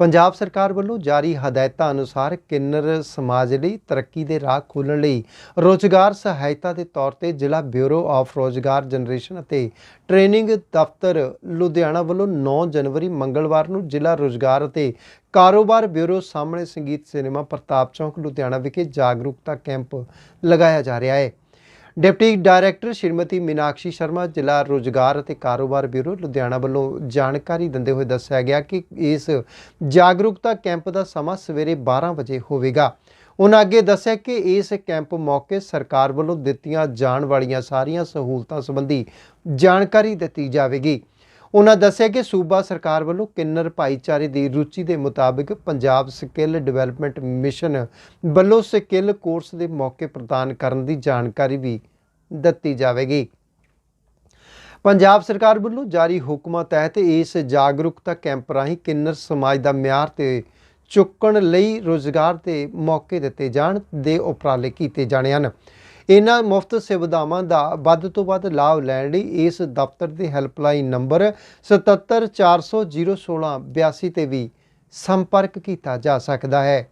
ਪੰਜਾਬ ਸਰਕਾਰ ਵੱਲੋਂ ਜਾਰੀ ਹਦਾਇਤਾਂ ਅਨੁਸਾਰ ਕਿੰਨਰ ਸਮਾਜ ਲਈ ਤਰੱਕੀ ਦੇ ਰਾਹ ਖੋਲ੍ਹਣ ਲਈ ਰੋਜ਼ਗਾਰ ਸਹਾਇਤਾ ਦੇ ਤੌਰ ਤੇ ਜ਼ਿਲ੍ਹਾ ਬਿਊਰੋ ਆਫ ਰੋਜ਼ਗਾਰ ਜਨਰੇਸ਼ਨ ਅਤੇ ਟ੍ਰੇਨਿੰਗ ਦਫ਼ਤਰ ਲੁਧਿਆਣਾ ਵੱਲੋਂ 9 ਜਨਵਰੀ ਮੰਗਲਵਾਰ ਨੂੰ ਜ਼ਿਲ੍ਹਾ ਰੋਜ਼ਗਾਰ ਅਤੇ ਕਾਰੋਬਾਰ ਬਿਊਰੋ ਸਾਹਮਣੇ ਸੰਗੀਤ ਸਿਨੇਮਾ ਪ੍ਰਤਾਪ ਚੌਂਕ, ਲੁਧਿਆਣਾ ਵਿਖੇ ਜਾਗਰੂਕਤਾ ਕੈਂਪ ਲਗਾਇਆ ਜਾ ਰਿਹਾ ਹੈ। ਡਿਪਟੀ ਡਾਇਰੈਕਟਰ ਸ਼੍ਰੀਮਤੀ ਮੀਨਾਕਸ਼ੀ ਸ਼ਰਮਾ, ਜ਼ਿਲ੍ਹਾ ਰੋਜ਼ਗਾਰ ਅਤੇ ਕਾਰੋਬਾਰ ਬਿਊਰੋ ਲੁਧਿਆਣਾ ਵੱਲੋਂ ਜਾਣਕਾਰੀ ਦਿੰਦੇ ਹੋਏ ਦੱਸਿਆ ਗਿਆ ਕਿ ਇਸ ਜਾਗਰੂਕਤਾ ਕੈਂਪ ਦਾ ਸਮਾਂ ਸਵੇਰੇ 12 ਵਜੇ ਹੋਵੇਗਾ। ਉਹਨਾਂ ਅੱਗੇ ਦੱਸਿਆ ਕਿ ਇਸ ਕੈਂਪ ਮੌਕੇ ਸਰਕਾਰ ਵੱਲੋਂ ਦਿੱਤੀਆਂ ਜਾਣ ਵਾਲੀਆਂ ਸਾਰੀਆਂ ਸਹੂਲਤਾਂ ਸੰਬੰਧੀ ਜਾਣਕਾਰੀ ਦਿੱਤੀ ਜਾਵੇਗੀ। ਉਹਨਾਂ ਦੱਸਿਆ ਕਿ ਸੂਬਾ ਸਰਕਾਰ ਵੱਲੋਂ ਕਿੰਨਰ ਭਾਈਚਾਰੇ ਦੀ ਰੁਚੀ ਦੇ ਮੁਤਾਬਿਕ ਪੰਜਾਬ ਸਕਿੱਲ ਡਿਵੈਲਪਮੈਂਟ ਮਿਸ਼ਨ ਵੱਲੋਂ ਸਕਿੱਲ ਕੋਰਸ ਦੇ ਮੌਕੇ ਪ੍ਰਦਾਨ ਕਰਨ ਦੀ ਜਾਣਕਾਰੀ ਵੀ ਦਿੱਤੀ ਜਾਵੇਗੀ। ਪੰਜਾਬ ਸਰਕਾਰ ਵੱਲੋਂ ਜਾਰੀ ਹੁਕਮਾਂ ਤਹਿਤ ਇਸ ਜਾਗਰੂਕਤਾ ਕੈਂਪ ਰਾਹੀਂ ਕਿੰਨਰ ਸਮਾਜ ਦਾ ਮਿਆਰ ਤੇ ਚੁੱਕਣ ਲਈ ਰੋਜ਼ਗਾਰ ਦੇ ਮੌਕੇ ਦਿੱਤੇ ਜਾਣ ਦੇ ਉਪਰਾਲੇ ਕੀਤੇ ਜਾਣੇ ਹਨ। ਇਹਨਾਂ ਮੁਫਤ ਸੁਵਿਧਾਵਾਂ ਦਾ ਵੱਧ ਤੋਂ ਵੱਧ ਲਾਭ ਲੈਣ ਲਈ ਇਸ ਦਫ਼ਤਰ ਦੇ ਹੈਲਪਲਾਈਨ ਨੰਬਰ 7740601682 ਤੇ ਵੀ ਸੰਪਰਕ ਕੀਤਾ ਜਾ ਸਕਦਾ ਹੈ।